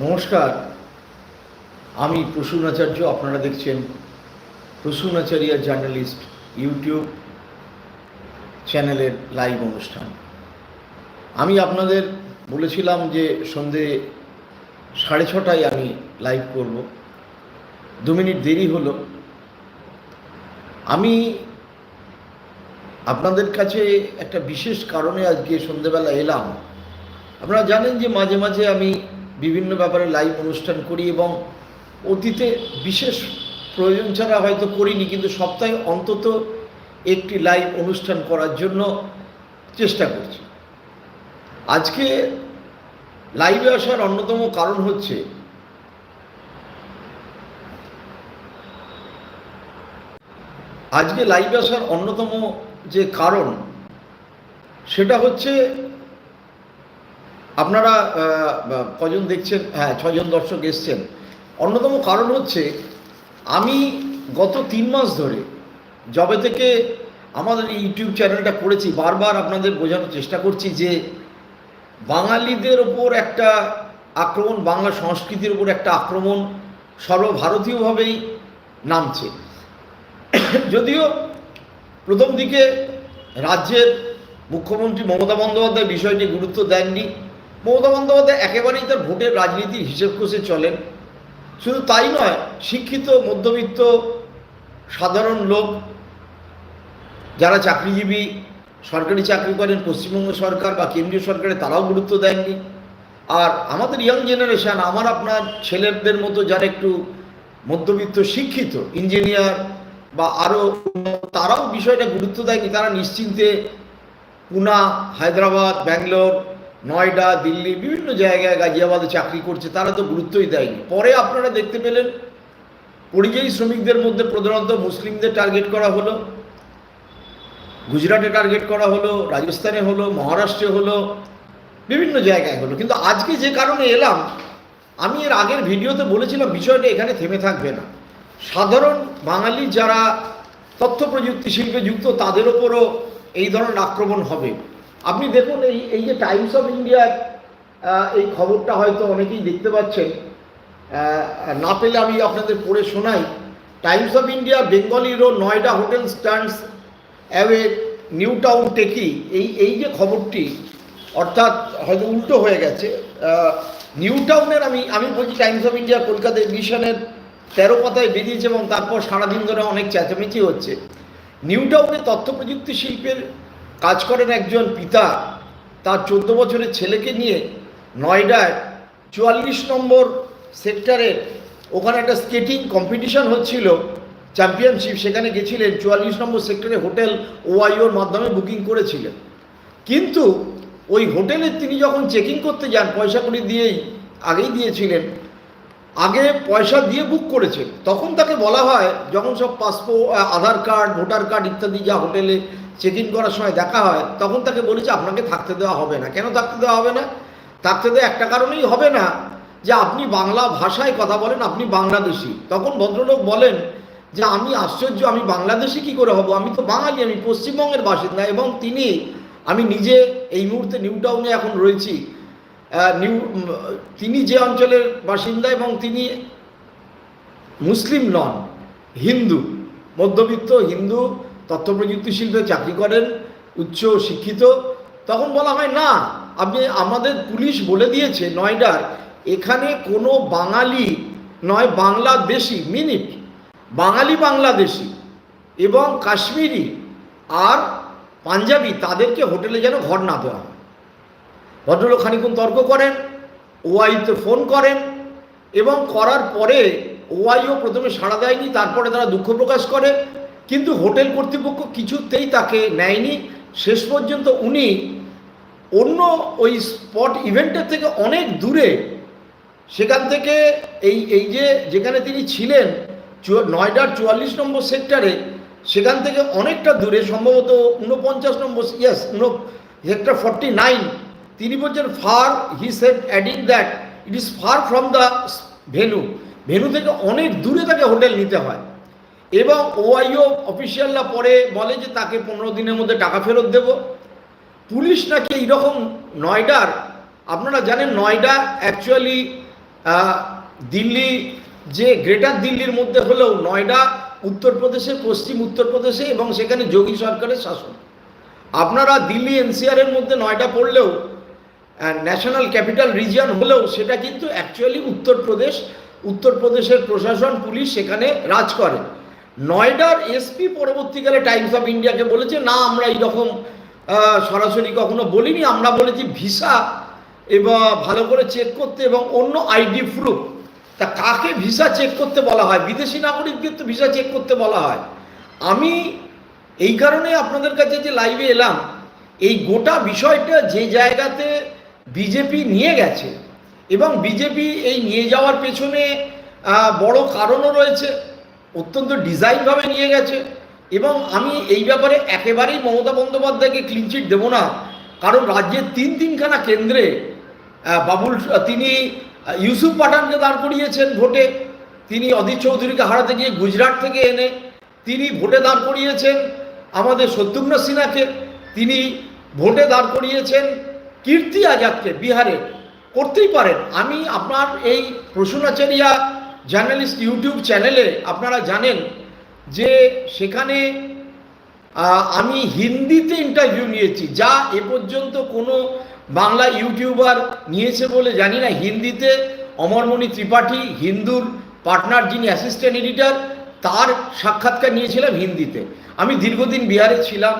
নমস্কার। আমি প্রসূন আচার্য আপনারা দেখছেন প্রসূন আচার্য জার্নালিস্ট ইউটিউব চ্যানেলের লাইভ অনুষ্ঠান। আমি আপনাদের বলেছিলাম যে সন্ধে সাড়ে ছটায় আমি লাইভ করব। দু মিনিট দেরি হলো। আমি আপনাদের কাছে একটা বিশেষ কারণে আজকে সন্ধেবেলা এলাম। আপনারা জানেন যে মাঝে মাঝে আমি বিভিন্ন ব্যাপারে লাইভ অনুষ্ঠান করি এবং অতীতে বিশেষ প্রয়োজন ছাড়া হয়তো করিনি, কিন্তু সপ্তাহে অন্তত একটি লাইভ অনুষ্ঠান করার জন্য চেষ্টা করছি। আজকে লাইভে আসার অন্যতম কারণ হচ্ছে, আজকে লাইভে আসার অন্যতম যে কারণ, সেটা হচ্ছে আপনারা কজন দেখছেন? হ্যাঁ ছজন দর্শক এসছেন। অন্যতম কারণ হচ্ছে, আমি গত তিন মাস ধরে যবে থেকে আমাদের ইউটিউব চ্যানেলটা করেছি, বারবার আপনাদের বোঝানোর চেষ্টা করছি যে বাঙালিদের ওপর একটা আক্রমণ, বাংলা সংস্কৃতির ওপর একটা আক্রমণ সর্বভারতীয়ভাবেই নামছে। যদিও প্রথম দিকে রাজ্যের মুখ্যমন্ত্রী মমতা বন্দ্যোপাধ্যায় বিষয়টি গুরুত্ব দেননি মমতা বন্দ্যোপাধ্যায় একেবারেই তার ভোটের রাজনীতির হিসেব কষে চলেন। শুধু তাই নয়, শিক্ষিত, মধ্যবিত্ত, সাধারণ লোক, যারা চাকরিজীবী, সরকারি চাকরি করেন, পশ্চিমবঙ্গ সরকার বা কেন্দ্রীয় সরকারে তারাও গুরুত্ব দেননি। আর আমাদের ইয়াং জেনারেশন আমার আপনার ছেলেদের মতো যারা একটু মধ্যবিত্ত, শিক্ষিত ইঞ্জিনিয়ার বা আরও তারাও বিষয়টা গুরুত্ব দেয়নি। তারা নিশ্চিন্তে পুনা, হায়দ্রাবাদ, ব্যাঙ্গালোর নয়ডা, দিল্লি, বিভিন্ন জায়গায় গাজিয়াবাদে চাকরি করছে, তারা তো গুরুত্বই দেয়নি। পরে আপনারা দেখতে পেলেন, পরিযায়ী শ্রমিকদের মধ্যে প্রধানত মুসলিমদের টার্গেট করা হলো, গুজরাটে টার্গেট করা হলো, রাজস্থানে হলো, মহারাষ্ট্রে হলো, বিভিন্ন জায়গায় হলো। কিন্তু আজকে যে কারণে এলাম, আমি এর আগের ভিডিওতে বলেছিলাম, বিষয়টা এখানে থেমে থাকবে না। সাধারণ বাঙালি যারা তথ্য প্রযুক্তি শিল্পে যুক্ত, তাদের ওপরও এই ধরনের আক্রমণ হবে। আপনি দেখুন এই এই যে টাইমস অফ ইন্ডিয়ার এই খবরটা হয়তো অনেকেই দেখতে পাচ্ছেন। না পেলে আমি আপনাদের পড়ে শোনাই। Times of India Bengali row Noida hotel stands away new town techie এই এই যে খবরটি, অর্থাৎ হয়তো উল্টো হয়ে গেছে। নিউ টাউনের আমি আমি বলছি টাইমস অফ ইন্ডিয়া কলকাতা এডিশনের তেরো পাতায় বেরিয়েছে এবং তারপর সারাদিন ধরে অনেক চেঁচামেচি হচ্ছে। নিউ টাউনে তথ্য প্রযুক্তি শিল্পের কাজ করেন একজন পিতা, তার চোদ্দ বছরের ছেলেকে নিয়ে নয়ডায় চুয়াল্লিশ নম্বর সেক্টরের ওখানে একটা স্কেটিং কম্পিটিশন হচ্ছিল চ্যাম্পিয়নশিপ সেখানে গেছিলেন, চুয়াল্লিশ নম্বর সেক্টরে হোটেল ওআইওর মাধ্যমে বুকিং করেছিলেন। কিন্তু ওই হোটেলে তিনি যখন চেকিং করতে যান, পয়সা করে দিয়েই আগেই দিয়েছিলেন, আগে পয়সা দিয়ে বুক করেছেন। তখন তাকে বলা হয়, যখন সব passport Aadhaar card voter card ইত্যাদি যা হোটেলে চেক ইন করার সময় দেখা হয়, তখন তাকে বলেছে আপনাকে থাকতে দেওয়া হবে না। কেন থাকতে দেওয়া হবে না? থাকতে দেওয়া একটা কারণেই হবে না যে আপনি বাংলা ভাষায় কথা বলেন, আপনি বাংলাদেশি। তখন ভদ্রলোক বলেন যে আমি আশ্চর্য, আমি বাংলাদেশি কি করে হব? আমি তো বাঙালি, আমি পশ্চিমবঙ্গের বাসিন্দা এবং তিনি, আমি নিজে এই মুহূর্তে নিউ টাউনে এখন রয়েছি। নিউ তিনি যে অঞ্চলের বাসিন্দা এবং তিনি মুসলিম নন, হিন্দু, মধ্যবিত্ত হিন্দু তথ্য প্রযুক্তি শিল্পে চাকরি করেন, উচ্চ শিক্ষিত, তখন বলা হয়, না, আপনি আমাদের পুলিশ বলে দিয়েছে নয়ডার, এখানে কোনো বাঙালি নয়, বাংলাদেশি, মিনিট, বাঙালি বাংলাদেশি এবং কাশ্মীরি আর পাঞ্জাবি, তাদেরকে হোটেলে যেন ঘর না দেওয়া হয়। ভদ্রলোক খানিক্ষণ তর্ক করেন ওআইতে ফোন করেন এবং করার পরে ওআইও প্রথমে সাড়া দেয়নি, তারপরে তারা দুঃখ প্রকাশ করে। কিন্তু হোটেল কর্তৃপক্ষ কিছুতেই তাকে নেয়নি। শেষ পর্যন্ত উনি অন্য ওই স্পট ইভেন্টের থেকে অনেক দূরে সেখান থেকে এই এই যে যেখানে তিনি ছিলেন নয়ডার চুয়াল্লিশ নম্বর সেক্টরে, সেখান থেকে অনেকটা দূরে, সম্ভবত উনপঞ্চাশ নম্বর ইয়াস সেক্টর ফর্টি নাইন তিনি বলছেন far he said adding that it is far from the venue venue থেকে অনেক দূরে তাকে হোটেল নিতে হয়। এবং ওআইও অফিসিয়ালরা পরে বলে যে তাকে পনেরো দিনের মধ্যে টাকা ফেরত দেব। পুলিশ নাকি এইরকম নয়ডার, আপনারা জানেন নয়ডা অ্যাকচুয়ালি দিল্লি, যে গ্রেটার দিল্লির মধ্যে হলেও নয়ডা উত্তরপ্রদেশে, পশ্চিম উত্তরপ্রদেশে এবং সেখানে যোগী সরকারের শাসন। আপনারা দিল্লি এনসিআরের মধ্যে নয়ডা পড়লেও ন্যাশনাল ক্যাপিটাল রিজিয়ন হলেও সেটা কিন্তু অ্যাকচুয়ালি উত্তরপ্রদেশ, উত্তরপ্রদেশের প্রশাসন, পুলিশ সেখানে রাজ করে। নয়ডার এসপি পরবর্তীকালে টাইমস অফ ইন্ডিয়াকে বলেছে, না, আমরা এইরকম সরাসরি কখনো বলিনি। আমরা বলেছি ভিসা এবং ভালো করে চেক করতে এবং অন্য আইডি প্রুফ তা কাকে ভিসা চেক করতে বলা হয়? বিদেশি নাগরিকদের তো ভিসা চেক করতে বলা হয়। আমি এই কারণে আপনাদের কাছে যে লাইভে এলাম, এই গোটা বিষয়টা যে জায়গাতে বিজেপি নিয়ে গেছে এবং বিজেপি এই নিয়ে যাওয়ার পেছনে বড় কারণও রয়েছে। অত্যন্ত ডিজাইনভাবে নিয়ে গেছে। এবং আমি এই ব্যাপারে একেবারেই মমতা বন্দ্যোপাধ্যায়কে ক্লিনচিট দেবো না। কারণ রাজ্যের তিন তিনখানা কেন্দ্রে বাবুল, তিনি ইউসুফ পাঠানকে দাঁড় করিয়েছেন ভোটে। তিনি অদিত চৌধুরীকে হারাতে গিয়ে গুজরাট থেকে এনে তিনি ভোটে দাঁড় করিয়েছেন আমাদের শত্রুঘ্ন সিনহাকে। তিনি ভোটে দাঁড় করিয়েছেন কীর্তি আজাদকে বিহারে। করতেই পারেন। আমি আপনার এই প্রসূনাচারিয়া জার্নালিস্ট ইউটিউব চ্যানেলে আপনারা জানেন যে সেখানে আমি হিন্দিতে ইন্টারভিউ নিয়েছি, যা এ পর্যন্ত কোনো বাংলা ইউটিউবার নিয়েছে বলে জানি না। হিন্দিতে অমরমণি ত্রিপাঠী, হিন্দুর পার্টনার যিনি অ্যাসিস্ট্যান্ট এডিটর তার সাক্ষাৎকার নিয়েছিলাম হিন্দিতে। আমি দীর্ঘদিন বিহারে ছিলাম।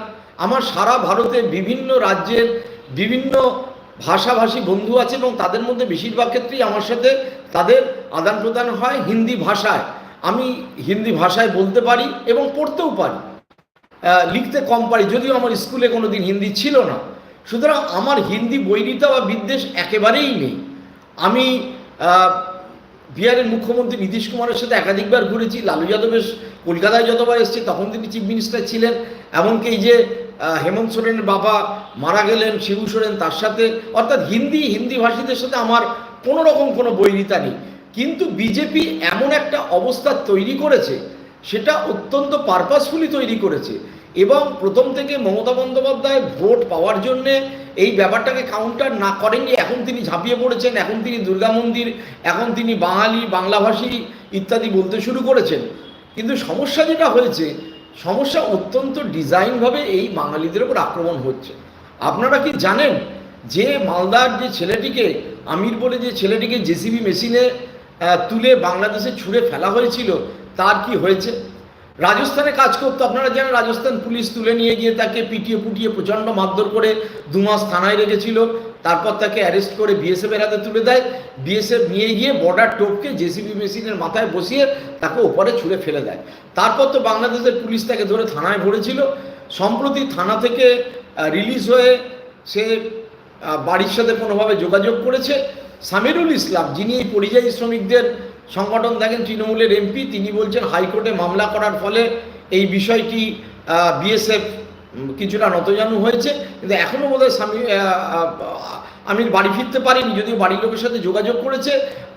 আমার সারা ভারতে বিভিন্ন রাজ্যের বিভিন্ন ভাষাভাষী বন্ধু আছে এবং তাদের মধ্যে বেশিরভাগ ক্ষেত্রেই আমার সাথে তাদের আদান প্রদান হয় হিন্দি ভাষায়। আমি হিন্দি ভাষায় বলতে পারি এবং পড়তেও পারি। লিখতে কম পারি, যদিও আমার স্কুলে কোনো দিন হিন্দি ছিল না। সুতরাং আমার হিন্দি বৈরিতা বা বিদ্বেষ একেবারেই নেই। আমি বিহারের মুখ্যমন্ত্রী নীতিশ কুমারের সাথে একাধিকবার ঘুরেছি, লালু যাদব বেশ কলকাতায় যতবার এসেছে তখন তিনি চিফ মিনিস্টার ছিলেন। এমনকি এই যে হেমন্ত সোরেনের বাবা মারা গেলেন, শিবু সোরেন তার সাথে। অর্থাৎ হিন্দি হিন্দি ভাষীদের সাথে আমার কোনো রকম কোনো বৈরিতা নেই। কিন্তু বিজেপি এমন একটা অবস্থা তৈরি করেছে, সেটা অত্যন্ত পারপাসফুলি তৈরি করেছে। এবং প্রথম থেকে মমতা বন্দ্যোপাধ্যায় ভোট পাওয়ার জন্যে এই ব্যাপারটাকে কাউন্টার না করেননি, এখন তিনি ঝাঁপিয়ে পড়েছেন, এখন তিনি দুর্গা মন্দির, এখন তিনি বাঙালি, বাংলাভাষী ইত্যাদি বলতে শুরু করেছেন। কিন্তু সমস্যা যেটা হয়েছে সমস্যা অত্যন্ত ডিজাইনভাবে এই বাঙালিদের ওপর আক্রমণ হচ্ছে। আপনারা কি জানেন যে মালদার যে ছেলেটিকে, আমির বলে যে ছেলেটিকে জেসিবি মেশিনে তুলে বাংলাদেশে ছুঁড়ে ফেলা হয়েছিল, তার কি হয়েছে? রাজস্থানে কাজ করতো, আপনারা জানেন রাজস্থান পুলিশ তুলে নিয়ে গিয়ে তাকে পিটিয়ে পুটিয়ে প্রচণ্ড মারধর করে দু মাস থানায় রেখেছিল। তারপর তাকে অ্যারেস্ট করে বিএসএফ এর হাতে তুলে দেয়। বিএসএফ নিয়ে গিয়ে বর্ডার টোপকে জেসিবি মেশিনের মাথায় বসিয়ে তাকে ওপরে ছুঁড়ে ফেলে দেয়। তারপর তো বাংলাদেশের পুলিশ তাকে ধরে থানায় ভরেছিল। সম্প্রতি থানা থেকে রিলিজ হয়ে সে বাড়ির সাথে কোনোভাবে যোগাযোগ করেছে। সামিরুল ইসলাম, যিনি এই পরিযায়ী শ্রমিকদের সংগঠন দেখেন, তৃণমূলের এমপি তিনি বলছেন, হাইকোর্টে মামলা করার ফলে এই বিষয়টি বিএসএফ কিছুটা নতজানু হয়েছে কিন্তু এখনও বোধহয় স্বামী আহ, বাড়ি ফিরতে পারিনি যদিও বাড়ির লোকের সাথে যোগাযোগ করেছে।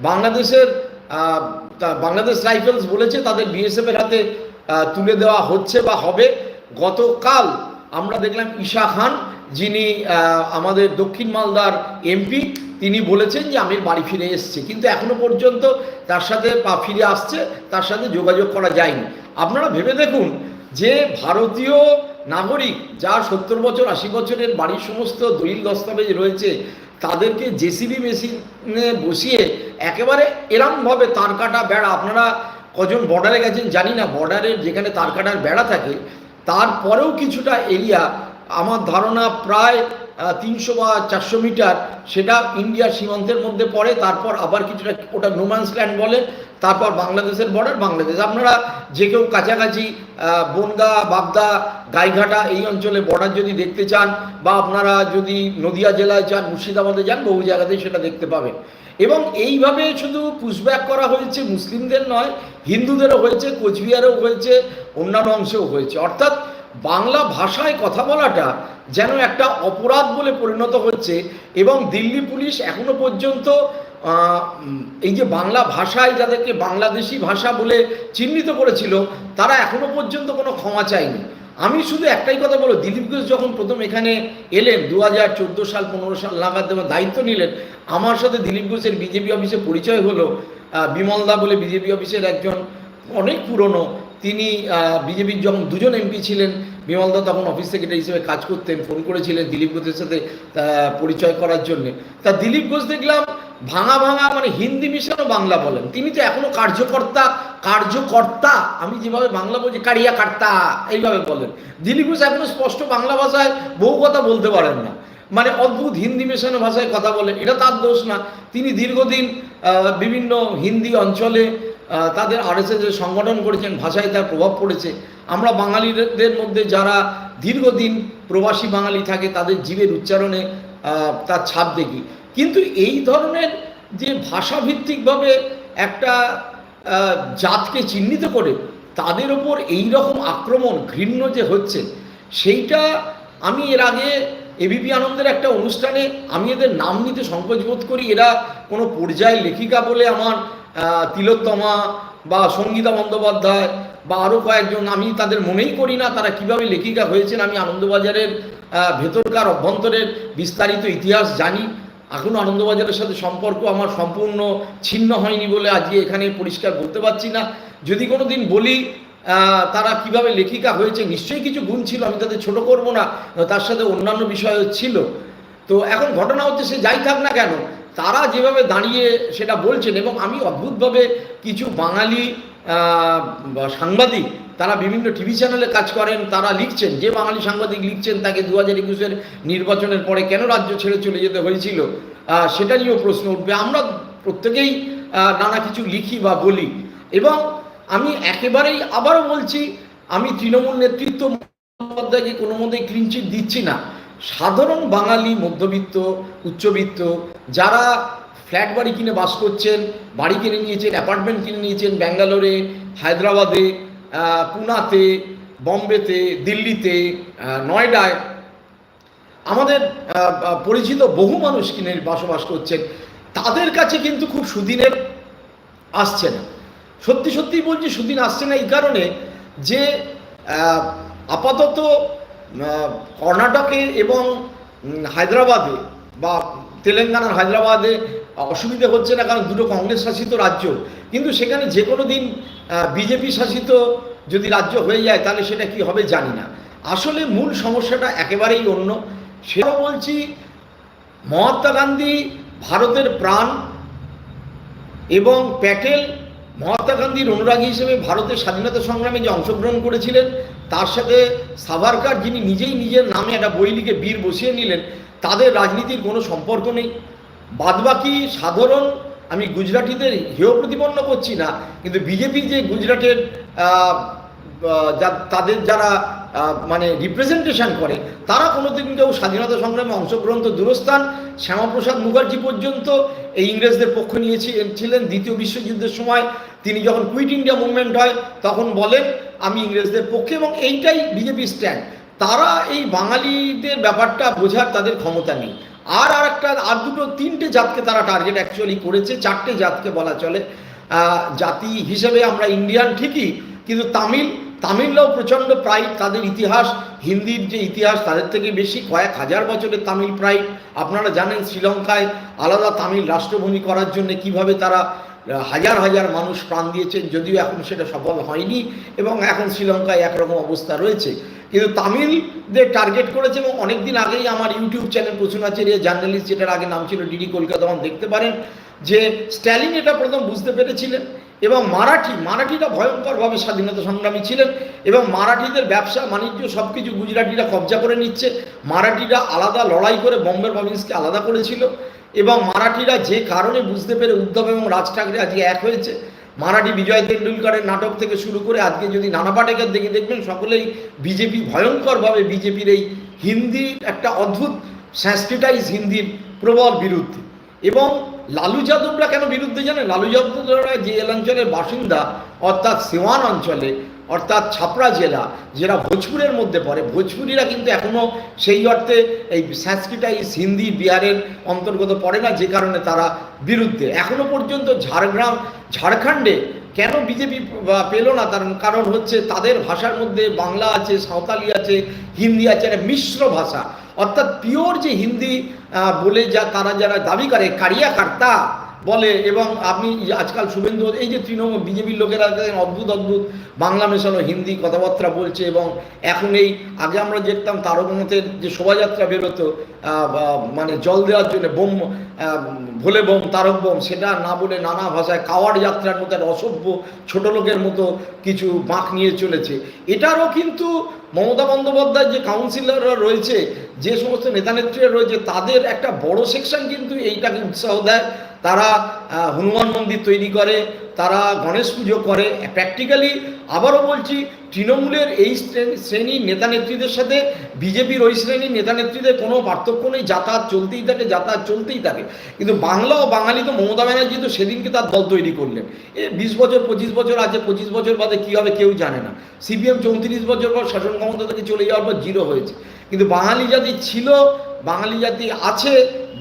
বাংলাদেশের বাংলাদেশ রাইফেলস বলেছে তাদের বিএসএফের হাতে তুলে দেওয়া হচ্ছে বা হবে। গতকাল আমরা দেখলাম ঈশা খান যিনি আমাদের দক্ষিণ মালদার এমপি তিনি বলেছেন যে আমির বাড়ি ফিরে এসছে। কিন্তু এখনও পর্যন্ত তার সাথে পা ফিরে আসছে তার সাথে যোগাযোগ করা যায়নি। আপনারা ভেবে দেখুন যে ভারতীয় নাগরিক যার সত্তর বছর, আশি বছরের বাড়ির সমস্ত দলিল দস্তাবেজ রয়েছে, তাদেরকে জেসিবি মেশিনে বসিয়ে একেবারে এরমভাবে তার কাটা বেড়া, আপনারা কজন বর্ডারে গেছেন জানি না, বর্ডারের যেখানে তার কাটার বেড়া থাকে, তারপরেও কিছুটা এরিয়া, আমার ধারণা প্রায় তিনশো বা চারশো মিটার, সেটা ইন্ডিয়ার সীমান্তের মধ্যে পড়ে, তারপর আবার কিছুটা ওটা নোম্যান্স ল্যান্ড বলে, তারপর বাংলাদেশের বর্ডার বাংলাদেশ। আপনারা যে কেউ কাছাকাছি বনগা, বাগদা, গাইঘাটা এই অঞ্চলে বর্ডার যদি দেখতে চান, বা আপনারা যদি নদিয়া জেলায় যান মুর্শিদাবাদে যান, বহু জায়গাতেই সেটা দেখতে পাবেন। এবং এইভাবে শুধু পুশব্যাক করা হয়েছে মুসলিমদের নয়, হিন্দুদেরও হয়েছে, কোচবিহারেও হয়েছে, অন্যান্য অংশেও হয়েছে। অর্থাৎ বাংলা ভাষায় কথা বলাটা যেন একটা অপরাধ বলে পরিণত হচ্ছে এবং দিল্লি পুলিশ এখনও পর্যন্ত এই যে বাংলা ভাষায় যাদেরকে বাংলাদেশি ভাষা বলে চিহ্নিত করেছিল, তারা এখনও পর্যন্ত কোনো ক্ষমা চায়নি। আমি শুধু একটাই কথা বলব, দিলীপ ঘোষ যখন প্রথম এখানে এলেন দু হাজার চোদ্দ সাল, পনেরো সাল নাগাদ যখন দায়িত্ব নিলেন, আমার সাথে দিলীপ ঘোষের বিজেপি অফিসে পরিচয় হলো বিমলদা বলে বিজেপি অফিসের একজন অনেক পুরনো তিনি বিজেপির যখন দুজন এমপি ছিলেন বিমলদা তখন অফিস সেক্রেটারি হিসেবে কাজ করতেন ফোন করেছিলেন দিলীপ ঘোষের সাথে পরিচয় করার জন্য। তা দিলীপ ঘোষ দেখলাম ভাঙা ভাঙা মানে হিন্দি মিশানো বাংলা বলেন। তিনি তো এখনও কার্যকর্তা কার্যকর্তা, আমি যেভাবে বাংলা বলছি কারিয়া কার্তা এইভাবে বলেন। দিলীপ ঘোষ এখনও স্পষ্ট বাংলা ভাষায় বহু কথা বলতে পারেন না। মানে অদ্ভুত হিন্দি মেশানো ভাষায় কথা বলেন এটা তার দোষ না। তিনি দীর্ঘদিন বিভিন্ন হিন্দি অঞ্চলে তাদের আরএসএস এর সংগঠন করেছেন, ভাষায় তার প্রভাব পড়েছে। আমরা বাঙালিদের মধ্যে যারা দীর্ঘদিন প্রবাসী বাঙালি থাকে, তাদের জীবের উচ্চারণে তার ছাপ দেখি। কিন্তু এই ধরনের যে ভাষাভিত্তিকভাবে একটা জাতকে চিহ্নিত করে তাদের ওপর এই রকম আক্রমণ, ঘৃণ্য যে হচ্ছে, সেইটা আমি এর আগে এবিপি আনন্দের একটা অনুষ্ঠানে আমি এদের নাম নিতে সংকোচ বোধ করি। এরা কোনো পর্যায়ে লেখিকা বলে আমার তিলোত্তমা বা সঙ্গীতা বন্দ্যোপাধ্যায় বা আরও কয়েকজন, আমি তাদের মনেই করি না তারা কীভাবে লেখিকা হয়েছেন, আমি আনন্দবাজারের ভেতরকার অভ্যন্তরের বিস্তারিত ইতিহাস জানি। এখনও আনন্দবাজারের সাথে সম্পর্ক আমার সম্পূর্ণ ছিন্ন হয়নি বলে আজকে এখানে পরিষ্কার বলতে পারছি না। যদি কোনো দিন বলি তারা কীভাবে লেখিকা হয়েছে, নিশ্চয়ই কিছু গুণ ছিল, আমি তাদের ছোট করব না। তার সাথে অন্যান্য বিষয়ও ছিল। তো এখন ঘটনা হচ্ছে সে যাই থাক না কেন তারা যেভাবে দাঁড়িয়ে সেটা বলছেন এবং আমি অদ্ভুতভাবে কিছু বাঙালি সাংবাদিক তারা বিভিন্ন টিভি চ্যানেলে কাজ করেন, তারা লিখছেন, যে বাঙালি সাংবাদিক লিখছেন তাকে দু হাজার একুশের নির্বাচনের পরে কেন রাজ্য ছেড়ে চলে যেতে হয়েছিল সেটা নিয়েও প্রশ্ন উঠবে। আমরা প্রত্যেকেই নানা কিছু লিখি বা বলি এবং আমি একেবারেই আবারও বলছি, আমি তৃণমূল নেতৃত্ব মুখোপাধ্যায়কে কোনো মতেই ক্লিনচিট দিচ্ছি না। সাধারণ বাঙালি মধ্যবিত্ত, উচ্চবিত্ত, যারা ফ্ল্যাট বাড়ি কিনে বাস করছেন, বাড়ি কিনে নিয়েছেন, অ্যাপার্টমেন্ট কিনে নিয়েছেন ব্যাঙ্গালোরে, হায়দ্রাবাদে পুনাতে, বম্বেতে, দিল্লিতে নয়ডায়, আমাদের পরিচিত বহু মানুষ কিনে বসবাস করছেন, তাদের কাছে কিন্তু খুব সুদিনের আসছে না। সত্যি সত্যি বলছি, সুদিন আসছে না এই কারণে যে আপাতত কর্ণাটকে এবং হায়দ্রাবাদে বা তেলেঙ্গানার হায়দ্রাবাদে অসুবিধে হচ্ছে না, কারণ দুটো কংগ্রেস শাসিত রাজ্য। কিন্তু সেখানে যে কোনো দিন বিজেপি শাসিত যদি রাজ্য হয়ে যায়, তাহলে সেটা কি হবে জানি না। আসলে মূল সমস্যাটা একেবারেই অন্য। সেটাও বলছি, মহাত্মা গান্ধী ভারতের প্রাণ এবং প্যাটেল মহাত্মা গান্ধীর অনুরাগী হিসেবে ভারতের স্বাধীনতা সংগ্রামে যে অংশগ্রহণ করেছিলেন তার সাথে সাভারকার যিনি নিজেই নিজের নামে একটা বই লিখে বীর বসিয়ে নিলেন, তাদের রাজনীতির কোনো সম্পর্ক নেই। বাদবাকি সাধারণ, আমি গুজরাটিদের হেয় প্রতিপন্ন করছি না, কিন্তু বিজেপি যে গুজরাটের তাদের যারা মানে রিপ্রেজেন্টেশন করে, তারা কোনোদিন কেউ স্বাধীনতা সংগ্রামে অংশগ্রহণ তো দূরস্থান, শ্যামাপ্রসাদ মুখার্জি পর্যন্ত এই ইংরেজদের পক্ষ নিয়েছিলেন দ্বিতীয় বিশ্বযুদ্ধের সময়। তিনি যখন কুইট ইন্ডিয়া মুভমেন্ট হয়, তখন বলেন আমি ইংরেজদের পক্ষে এবং এইটাই বিজেপি স্ট্যান্ড তারা এই বাঙালিদের ব্যাপারটা বোঝার তাদের ক্ষমতা নেই। আর আর একটা আর দুটো, তিনটে জাতকে তারা টার্গেট অ্যাকচুয়ালি করেছে, চারটে জাতকে বলা চলে। জাতি হিসেবে আমরা ইন্ডিয়ান ঠিকই, কিন্তু তামিল তামিলরাও প্রচণ্ড প্রাইড তাদের ইতিহাস, হিন্দির যে ইতিহাস, তাদের থেকে বেশি কয়েক হাজার বছরের তামিল প্রাইড আপনারা জানেন শ্রীলঙ্কায় আলাদা তামিল রাষ্ট্রভূমি করার জন্য কীভাবে তারা হাজার হাজার মানুষ প্রাণ দিয়েছেন, যদিও এখন সেটা সফল হয়নি এবং এখন শ্রীলঙ্কায় একরকম অবস্থা রয়েছে। কিন্তু তামিলদের টার্গেট করেছে এবং অনেক দিন আগেই আমার ইউটিউব চ্যানেল প্রচুনাচারিয়া জার্নালিস্ট, যেটার আগে নাম ছিল ডিডি কলকাতা তখন দেখতে পারেন যে স্ট্যালিন এটা প্রথম বুঝতে পেরেছিলেন এবং মারাঠি, মারাঠিরা ভয়ঙ্করভাবে স্বাধীনতা সংগ্রামী ছিলেন এবং মারাঠিদের ব্যবসা, বাণিজ্য সব কিছু গুজরাটিরা কবজা করে নিচ্ছে। মারাঠিরা আলাদা লড়াই করে বম্বের প্রভিন্সকে আলাদা করেছিল। এবং মারাঠিরা যে কারণে বুঝতে পেরে উদ্ধব এবং রাজ ঠাকরে আজকে এক হয়েছে, মারাঠি বিজয় তেন্ডুলকারের নাটক থেকে শুরু করে আজকে যদি নানা পাটেকার দেখে দেখবেন, সকলেই বিজেপি ভয়ঙ্করভাবে বিজেপির এই হিন্দি একটা অদ্ভুত সংস্কৃতাইজ হিন্দির প্রবল বিরুদ্ধে। এবং লালু যাদবরা কেন বিরুদ্ধে জানে লালু যাদবরা যে এল অঞ্চলের বাসিন্দা, অর্থাৎ সিওয়ান অঞ্চলে অর্থাৎ ছাপড়া জেলা, যেটা ভোজপুরের মধ্যে পড়ে। ভোজপুরিরা কিন্তু এখনও সেই অর্থে এই সংস্কৃতাইজ হিন্দি, বিহারের অন্তর্গত পড়ে না, যে কারণে তারা বিরুদ্ধে। এখনও পর্যন্ত ঝাড়গ্রাম, ঝাড়খণ্ডে কেন বিজেপি পেল না? তার কারণ হচ্ছে তাদের ভাষার মধ্যে বাংলা আছে, সাঁওতালি আছে, হিন্দি আছে, একটা মিশ্র ভাষা। অর্থাৎ পিওর যে হিন্দি বলে যা তারা যারা দাবি করে কারিয়া কার্তা বলে এবং আপনি আজকাল শুভেন্দু, এই যে তৃণমূল, বিজেপির লোকেরা অদ্ভুত অদ্ভুত বাংলা মেশানো, হিন্দি কথাবার্তা বলছে এবং এখন এই, আগে আমরা দেখতাম তারকনাথের যে শোভাযাত্রা বেরোতো মানে জল দেওয়ার জন্য বোম ভোলে বোম, তারক বোম, সেটা না বলে নানা ভাষায় কাওয়ার যাত্রার মতো একটা অসভ্য ছোট লোকের মতো কিছু বাঁক নিয়ে চলেছে। এটারও কিন্তু মমতা বন্দ্যোপাধ্যায় যে কাউন্সিলররা রয়েছে, যে সমস্ত নেতানেত্রীরা রয়েছে, তাদের একটা বড় সেকশন কিন্তু এইটাকে উৎসাহ দেয়। তারা হনুমান মন্দির তৈরি করে, তারা গণেশ পুজো করে। প্র্যাকটিক্যালি আবারও বলছি, তৃণমূলের এই শ্রেণির নেতা নেত্রীদের সাথে বিজেপির ওই শ্রেণির নেতা নেত্রীদের কোনো পার্থক্য নেই। যাতায়াত চলতেই থাকে, যাতায়াত চলতেই থাকে। কিন্তু বাংলা ও বাঙালি তো মমতা ব্যানার্জি তো সেদিনকে তার দল তৈরি করলেন। এ বিশ বছর, পঁচিশ বছর আছে, পঁচিশ বছর বাদে কী হবে কেউ জানে না। সিপিএম চৌত্রিশ বছর পর শাসন ক্ষমতা থেকে চলে যাওয়ার পর জিরো হয়েছে। কিন্তু বাঙালি জাতি ছিল, বাঙালি জাতি আছে,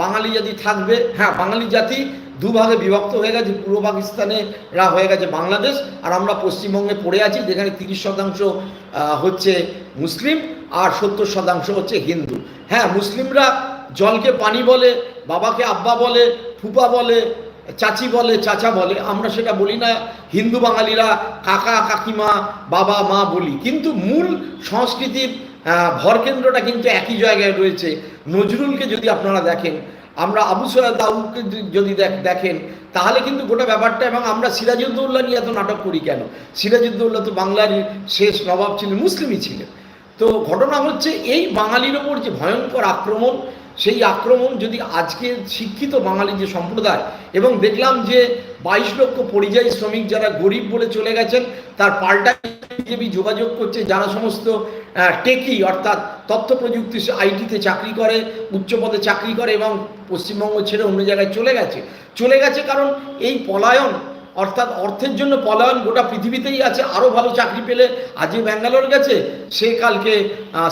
বাঙালি জাতি থাকবে। হ্যাঁ বাঙালি জাতি দুভাগে বিভক্ত হয়ে গেছে, পূর্ব পাকিস্তানেরা হয়ে গেছে বাংলাদেশ, আর আমরা পশ্চিমবঙ্গে পড়ে আছি, যেখানে তিরিশ শতাংশ হচ্ছে মুসলিম আর সত্তর শতাংশ হচ্ছে হিন্দু। হ্যাঁ মুসলিমরা জলকে পানি বলে, বাবাকে আব্বা বলে, ফুপা বলে, চাচি বলে, চাচা বলে, আমরা সেটা বলি না, হিন্দু বাঙালিরা কাকা, কাকিমা, বাবা, মা বলি। কিন্তু মূল সংস্কৃতির ভরকেন্দ্রটা কিন্তু একই জায়গায় রয়েছে। নজরুলকে যদি আপনারা দেখেন আমরা আবু সৈয়দ দাউদকে যদি- যদি দেখ- দেখেন, তাহলে কিন্তু গোটা ব্যাপারটা এবং আমরা সিরাজউদ্দৌল্লা নিয়ে এত নাটক করি কেন? সিরাজউদ্দৌল্লা তো বাংলার শেষ নবাব ছিলেন, মুসলিমই ছিলেন। তো ঘটনা হচ্ছে এই বাঙালির ওপর যে ভয়ঙ্কর আক্রমণ, সেই আক্রমণ যদি আজকে শিক্ষিত বাঙালি যে সম্প্রদায় এবং দেখলাম যে বাইশ লক্ষ পরিযায়ী শ্রমিক যারা গরিব বলে চলে গেছেন, তার পাল্টা বিজেপি যোগাযোগ করছে, যারা সমস্ত টেকি অর্থাৎ তথ্য প্রযুক্তি আইটিতে চাকরি করে উচ্চ পদে চাকরি করে এবং পশ্চিমবঙ্গ ছেড়ে অন্য জায়গায় চলে গেছে। চলে গেছে কারণ এই পলায়ন, অর্থাৎ অর্থের জন্য পলায়ন গোটা পৃথিবীতেই আছে আরও ভালো চাকরি পেলে আজই ব্যাঙ্গালোর গেছে, সে কালকে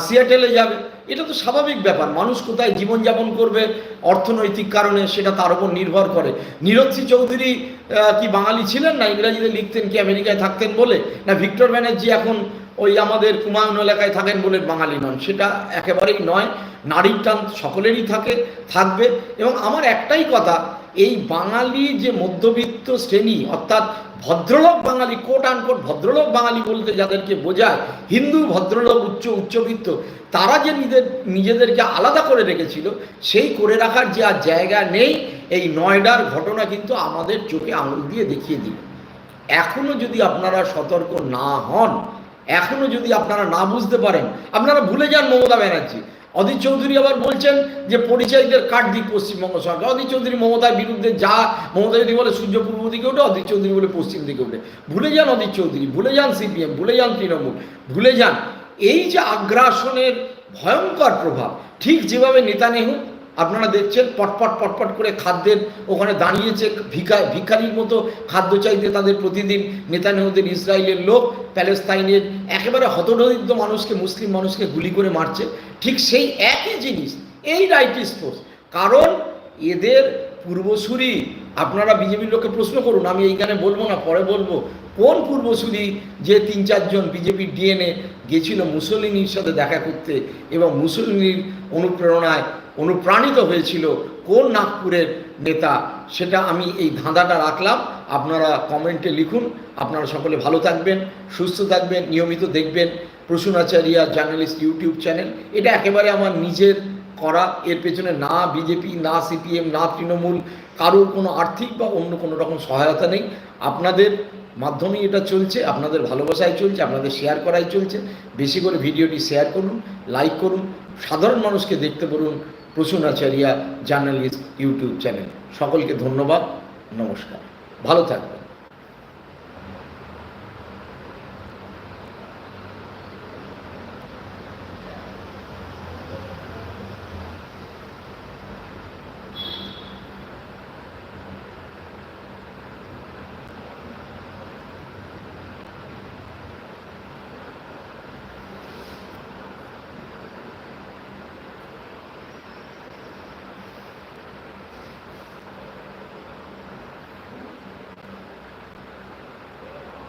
সিয়াটেলে যাবে। এটা তো স্বাভাবিক ব্যাপার, মানুষ কোথায় জীবনযাপন করবে, অর্থনৈতিক কারণে সেটা তার উপর নির্ভর করে। নীরত্রী চৌধুরী কি বাঙালি ছিলেন না, ইংরাজিতে লিখতেন কি আমেরিকায় থাকতেন বলে? না ভিক্টর ব্যানার্জি এখন ওই আমাদের কুমায়ুন এলাকায় থাকেন বলে বাঙালি নন। সেটা একেবারেই নয় নারীর টান সকলেরই থাকে, থাকবে। এবং আমার একটাই কথা, এই বাঙালি যে মধ্যবিত্ত শ্রেণি, অর্থাৎ ভদ্রলোক বাঙালি কোট আনকোট ভদ্রলোক বাঙালি বলতে যাদেরকে বোঝায়, হিন্দু, ভদ্রলোক, উচ্চ, উচ্চবিত্ত, তারা যে নিজেদের নিজেদেরকে আলাদা করে রেখেছিল, সেই করে রাখার যে আর জায়গা নেই, এই নয়ডার ঘটনা কিন্তু আমাদের চোখে আঙুল দিয়ে দেখিয়ে দিল। এখনও যদি আপনারা সতর্ক না হন এখনও যদি আপনারা না বুঝতে পারেন, আপনারা ভুলে যান মমতা ব্যানার্জি। অধীর চৌধুরী আবার বলছেন যে পরিচয়দের কাট দিক পশ্চিমবঙ্গ সরকার? অধীর চৌধুরী মমতার বিরুদ্ধে যা, মমতা যদি বলে সূর্য পূর্ব দিকে ওঠে, অধীর চৌধুরী বলে পশ্চিম দিকে ওঠে। ভুলে যান অধীর চৌধুরী, ভুলে যান সিপিএম, ভুলে যান তৃণমূল, ভুলে যান। এই যে আগ্রাসনের ভয়ঙ্কর প্রভাব, ঠিক যেভাবে নেতানেহু আপনারা দেখছেন পটপট পটপট করে খাদ্যের ওখানে দাঁড়িয়েছে ভিকা ভিখারির মতো খাদ্য চাইতে তাদের প্রতিদিন নেতানেহুদের ইসরায়েলের লোক প্যালেস্তাইনের একেবারে হতদরিদ্র মানুষকে, মুসলিম মানুষকে গুলি করে মারছে। ঠিক সেই একই জিনিস, এই রাইটিস ফোর্স। কারণ এদের পূর্বসূরি, আপনারা বিজেপির লোককে প্রশ্ন করুন, আমি এইখানে বলব না, পরে বলব, কোন পূর্বসূরি যে তিন চারজন বিজেপির ডিএনএ গেছিল মুসলিনীর সাথে দেখা করতে এবং মুসলিনীর অনুপ্রেরণায় অনুপ্রাণিত হয়েছিল কোন নাগপুরের নেতা, সেটা আমি এই ধাঁধাটা রাখলাম। আপনারা কমেন্টে লিখুন। আপনারা সকলে ভালো থাকবেন, সুস্থ থাকবেন, নিয়মিত দেখবেন প্রসূনাচারিয়া জার্নালিস্ট ইউটিউব চ্যানেল। এটা একেবারে আমার নিজের করা। এর পেছনে না বিজেপি, না সিপিএম, না তৃণমূল, কারোর কোনো আর্থিক বা অন্য কোনো রকম সহায়তা নেই। আপনাদের মাধ্যমেই এটা চলছে, আপনাদের ভালোবাসায় চলছে, আপনাদের শেয়ার করাই চলছে। বেশি করে ভিডিওটি শেয়ার করুন লাইক করুন। সাধারণ মানুষকে দেখতে বলুন প্রসূনাচারিয়া জার্নালিস্ট ইউটিউব চ্যানেল। সকলকে ধন্যবাদ নমস্কার। ভালো থাকবেন।